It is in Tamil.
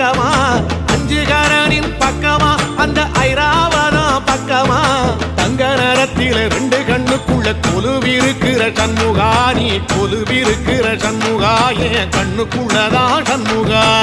பக்கமா? அஞ்சுகாரனின் பக்கமா? அந்த ஐராவதா பக்கமா? தங்க நேரத்தில ரெண்டு கண்ணுக்குள்ள கொலுவிருக்கிற சண்முகா நீ கொலுவிருக்கிற சண்முகா என் கண்ணுக்குள்ளதான் சண்முகா.